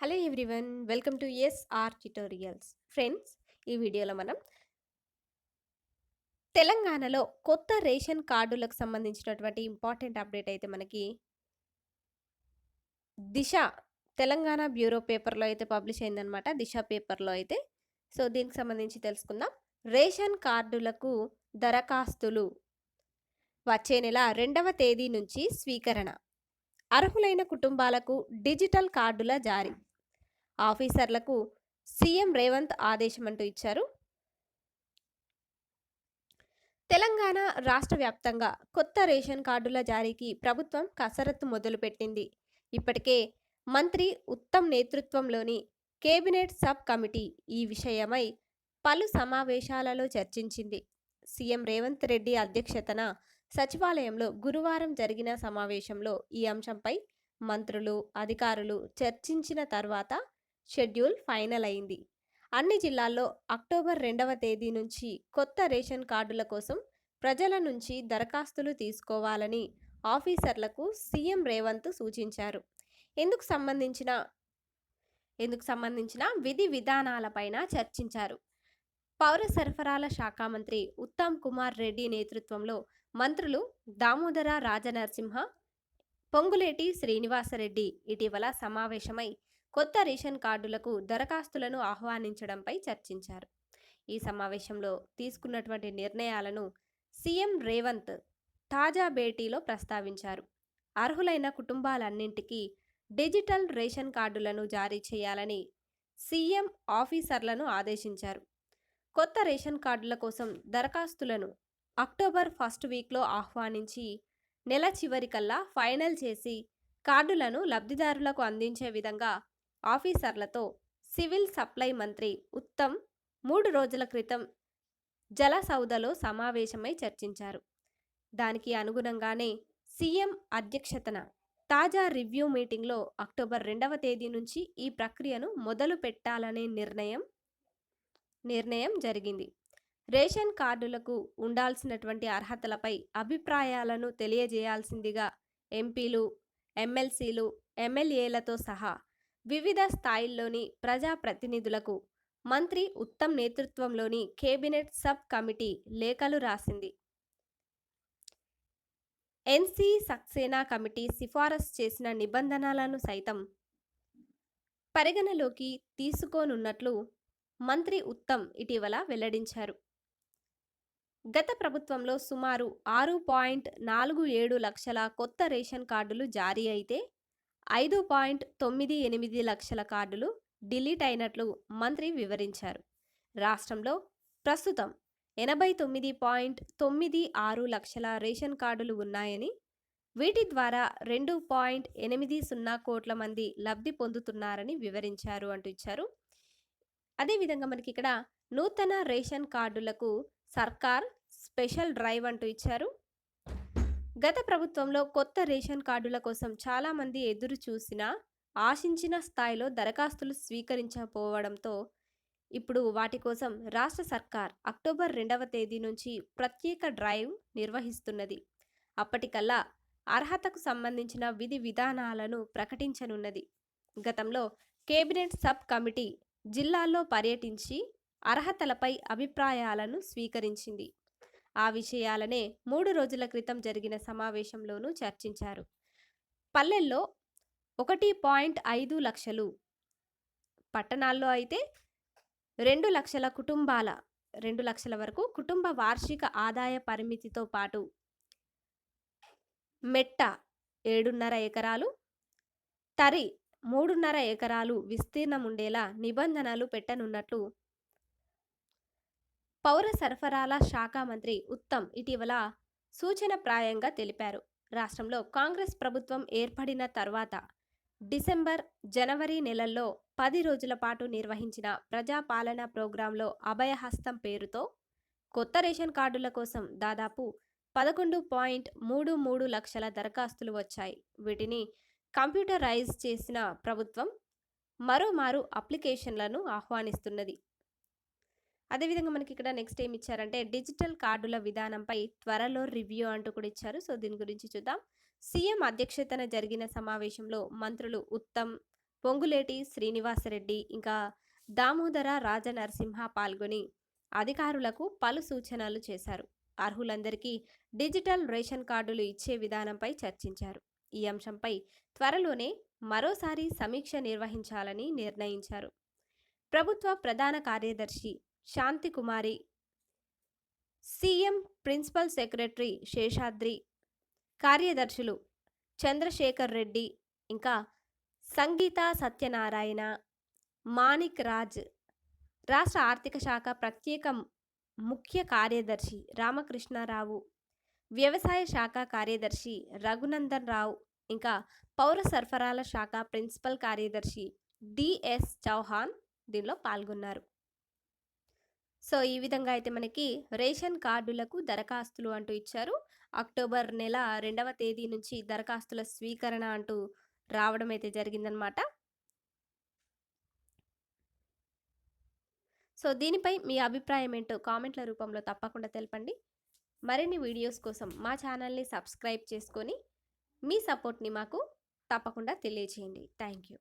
Hello everyone welcome to SR tutorials. Friends ఈ వీడియోలో మనం తెలంగాణలో కొత్త రేషన్ కార్డులకు సంబంధించినటువంటి ఇంపార్టెంట్ అప్డేట్ అయితే మనకి దిశ తెలంగాణ బ్యూరో పేపర్లో అయితే పబ్లిష్ అయిందనమాట దిశ పేపర్లో అయితే. సో దీనికి సంబంధించి తెలుసుకుందాం. రేషన్ కార్డులకు దరఖాస్తులు వచ్చే నెల రెండవ తేదీ నుంచి స్వీకరణ. అర్హులైన కుటుంబాలకు డిజిటల్ కార్డుల జారీ. ఆఫీసర్లకు సీఎం రేవంత్ ఆదేశం అంటూ ఇచ్చారు. తెలంగాణ రాష్ట్ర వ్యాప్తంగా కొత్త రేషన్ కార్డుల జారీకి ప్రభుత్వం కసరత్తు మొదలుపెట్టింది. ఇప్పటికే మంత్రి ఉత్తమ్ నేతృత్వంలోని కేబినెట్ సబ్ కమిటీ ఈ విషయమై పలు సమావేశాలలో చర్చించింది. సీఎం రేవంత్ రెడ్డి అధ్యక్షతన సచివాలయంలో గురువారం జరిగిన సమావేశంలో ఈ అంశంపై మంత్రులు అధికారులు చర్చించిన తర్వాత షెడ్యూల్ ఫైనల్ అయింది. అన్ని జిల్లాల్లో అక్టోబర్ రెండవ తేదీ నుంచి కొత్త రేషన్ కార్డుల కోసం ప్రజల నుంచి దరఖాస్తులు తీసుకోవాలని ఆఫీసర్లకు సీఎం రేవంత్ సూచించారు. ఇందుకు సంబంధించిన ఇందుకు సంబంధించిన విధి విధానాలపైన చర్చించారు. పౌర సరఫరాల శాఖ మంత్రి ఉత్తమ్ కుమార్ రెడ్డి నేతృత్వంలో మంత్రులు దామోదర రాజనరసింహ పొంగులేటి శ్రీనివాసరెడ్డి ఇటీవల సమావేశమై కొత్త రేషన్ కార్డులకు దరఖాస్తులను ఆహ్వానించడంపై చర్చించారు. ఈ సమావేశంలో తీసుకున్నటువంటి నిర్ణయాలను సీఎం రేవంత్ తాజా భేటీలో ప్రస్తావించారు. అర్హులైన కుటుంబాలన్నింటికీ డిజిటల్ రేషన్ కార్డులను జారీ చేయాలని సీఎం ఆఫీసర్లను ఆదేశించారు. కొత్త రేషన్ కార్డుల కోసం దరఖాస్తులను అక్టోబర్ ఫస్ట్ వీక్లో ఆహ్వానించి నెల చివరికల్లా ఫైనల్ చేసి కార్డులను లబ్ధిదారులకు అందించే విధంగా ఆఫీసర్లతో సివిల్ సప్లై మంత్రి ఉత్తమ్ మూడు రోజుల క్రితం జలసౌదలో సమావేశమై చర్చించారు. దానికి అనుగుణంగానే సీఎం అధ్యక్షతన తాజా రివ్యూ మీటింగ్లో అక్టోబర్ రెండవ తేదీ నుంచి ఈ ప్రక్రియను మొదలు పెట్టాలనే నిర్ణయం నిర్ణయం జరిగింది. రేషన్ కార్డులకు ఉండాల్సినటువంటి అర్హతలపై అభిప్రాయాలను తెలియజేయాల్సిందిగా ఎంపీలు ఎమ్మెల్సీలు ఎమ్మెల్యేలతో సహా వివిధ స్థాయిల్లోని ప్రజాప్రతినిధులకు మంత్రి ఉత్తమ్ నేతృత్వంలోని కేబినెట్ సబ్ కమిటీ లేఖలు రాసింది. ఎన్సీ సక్సేనా కమిటీ సిఫారసు చేసిన నిబంధనలను సైతం పరిగణలోకి తీసుకోనున్నట్లు మంత్రి ఉత్తమ్ ఇటీవల వెల్లడించారు. గత ప్రభుత్వంలో సుమారు ఆరు పాయింట్ నాలుగు ఏడు లక్షల కొత్త రేషన్ కార్డులు జారీ అయితే ఐదు పాయింట్ తొమ్మిది ఎనిమిది లక్షల కార్డులు డిలీట్ అయినట్లు మంత్రి వివరించారు. రాష్ట్రంలో ప్రస్తుతం ఎనభై తొమ్మిది పాయింట్ తొమ్మిది ఆరు లక్షల రేషన్ కార్డులు ఉన్నాయని వీటి ద్వారా రెండు పాయింట్ ఎనిమిది సున్నా కోట్ల మంది లబ్ధి పొందుతున్నారని వివరించారు అంటూ ఇచ్చారు. అదేవిధంగా మనకి ఇక్కడ నూతన రేషన్ కార్డులకు సర్కార్ స్పెషల్ డ్రైవ్ అంటూ ఇచ్చారు. గత ప్రభుత్వంలో కొత్త రేషన్ కార్డుల కోసం చాలామంది ఎదురు చూసినా ఆశించిన స్థాయిలో దరఖాస్తులు స్వీకరించకపోవడంతో ఇప్పుడు వాటి కోసం రాష్ట్ర సర్కార్ అక్టోబర్ రెండవ తేదీ నుంచి ప్రత్యేక డ్రైవ్ నిర్వహిస్తున్నది. అప్పటికల్లా అర్హతకు సంబంధించిన విధి విధానాలను ప్రకటించనున్నది. గతంలో కేబినెట్ సబ్ కమిటీ జిల్లాల్లో పర్యటించి అర్హతలపై అభిప్రాయాలను స్వీకరించింది. ఆ విషయాలనే మూడు రోజుల క్రితం జరిగిన సమావేశంలోనూ చర్చించారు. పల్లెల్లో ఒకటి పాయింట్ ఐదు లక్షలు పట్టణాల్లో అయితే రెండు లక్షల కుటుంబాల రెండు లక్షల వరకు కుటుంబ వార్షిక ఆదాయ పరిమితితో పాటు మెట్ట ఏడున్నర ఎకరాలు తరి మూడున్నర ఎకరాలు విస్తీర్ణం ఉండేలా నిబంధనలు పెట్టనున్నట్లు పౌర సరఫరాల శాఖ మంత్రి ఉత్తమ్ ఇటీవల సూచనప్రాయంగా తెలిపారు. రాష్ట్రంలో కాంగ్రెస్ ప్రభుత్వం ఏర్పడిన తర్వాత డిసెంబర్ జనవరి నెలల్లో పది రోజుల పాటు నిర్వహించిన ప్రజాపాలన ప్రోగ్రాంలో అభయహస్తం పేరుతో కొత్త రేషన్ కార్డుల కోసం దాదాపు పదకొండు పాయింట్ మూడు మూడు లక్షల దరఖాస్తులు వచ్చాయి. వీటిని కంప్యూటరైజ్ చేసిన ప్రభుత్వం మరోమారు అప్లికేషన్లను ఆహ్వానిస్తున్నది. అదేవిధంగా మనకి ఇక్కడ నెక్స్ట్ ఏమి ఇచ్చారంటే డిజిటల్ కార్డుల విధానంపై త్వరలో రివ్యూ అంటూ కూడా ఇచ్చారు. సో దీని గురించి చూద్దాం. సీఎం అధ్యక్షతన జరిగిన సమావేశంలో మంత్రులు ఉత్తమ్ పొంగులేటి శ్రీనివాసరెడ్డి ఇంకా దామోదర రాజనరసింహ పాల్గొని అధికారులకు పలు సూచనలు చేశారు. అర్హులందరికీ డిజిటల్ రేషన్ కార్డులు ఇచ్చే విధానంపై చర్చించారు. ఈ అంశంపై త్వరలోనే మరోసారి సమీక్ష నిర్వహించాలని నిర్ణయించారు. ప్రభుత్వ ప్రధాన కార్యదర్శి Shantikumari CM principal secretary Seshadri. కార్యదర్శులు చంద్రశేఖర్ రెడ్డి. ఇంకా సంగీత సత్యనారాయణ మాణిక్ రాజ్. రాష్ట్ర ఆర్థిక శాఖ ప్రత్యేక ముఖ్య కార్యదర్శి రామకృష్ణారావు. వ్యవసాయ శాఖ కార్యదర్శి రఘునందన్ రావు. ఇంకా పౌర సరఫరాల శాఖ ప్రిన్సిపల్ కార్యదర్శి డిఎస్ చౌహాన్ దీనిలో పాల్గొన్నారు. సో ఈ విధంగా అయితే మనకి రేషన్ కార్డులకు దరఖాస్తులు అంటూ ఇచ్చారు. అక్టోబర్ నెల రెండవ తేదీ నుంచి దరఖాస్తుల స్వీకరణ అంటూ రావడం అయితే జరిగిందనమాట సో దీనిపై మీ అభిప్రాయం ఏంటో కామెంట్ల రూపంలో తప్పకుండా తెలపండి. మరిన్ని వీడియోస్ కోసం మా ఛానల్ని సబ్స్క్రైబ్ చేసుకొని మీ సపోర్ట్ని మాకు తప్పకుండా తెలియచేయండి థ్యాంక్ యూ